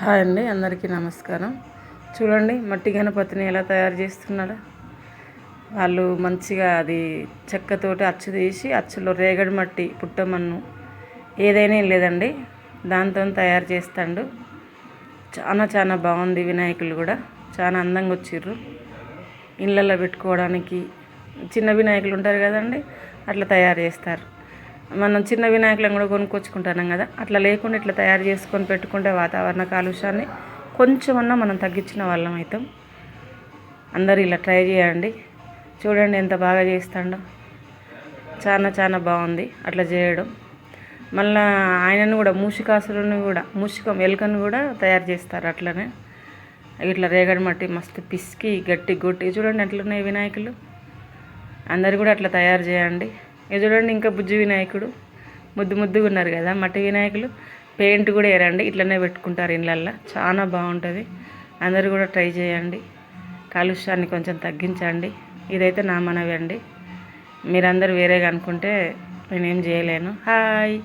Hi అండి అందరికీ నమస్కారం. చూడండి మట్టి గణపతిని ఎలా తయారు చేస్తున్నారో వాళ్ళు మంచిగా అది చెక్కతోటి అచ్చు తీసి అచ్చులో రేగడి మట్టి పుట్టమన్ను ఏదైనా లేదండి. దాంతో తయారు చేస్తాడు. చాలా చాలా బాగుంది వినాయకులు కూడా. చాలా అందంగా వచ్చిర్రు. ఇళ్ళల్లో పెట్టుకోవడానికి చిన్న వినాయకులు ఉంటారు కదండి అట్లా తయారు చేస్తారు. మనం చిన్న వినాయకులను కూడా కొనుక్కొచ్చుకుంటున్నాం కదా. అట్లా లేకుండా ఇట్లా తయారు చేసుకొని పెట్టుకుంటే వాతావరణ కాలుష్యాన్ని కొంచెమన్నా మనం తగ్గించిన వాళ్ళం అవుతాం. అందరు ఇలా ట్రై చేయండి. చూడండి ఎంత బాగా చేస్తాడో. చాలా చాలా బాగుంది. అట్లా చేయడం. మళ్ళా ఆయనను కూడా మూషికాసురుని కూడా మూషికం ఎలుకను కూడా తయారు చేస్తారు అట్లనే. ఇట్లా రేగడి మట్టి మస్తు పిసికి గట్టి గొట్టి. చూడండి ఎట్లున్నాయి వినాయకులు. అందరు కూడా అట్లా తయారు చేయండి. ఇది చూడండి ఇంకా బుజ్జి వినాయకుడు. ముద్దు ముద్దుగా ఉన్నారు కదా మట్టి వినాయకులు. పెయింట్ కూడా వేరండి ఇట్లనే పెట్టుకుంటారు ఇళ్ళల్లో. చాలా బాగుంటుంది. అందరూ కూడా ట్రై చేయండి. కాలుష్యాన్ని కొంచెం తగ్గించండి. ఇదైతే నా మనవి అండి. మీరందరూ వేరేగా అనుకుంటే నేనేం చేయలేను. హాయ్!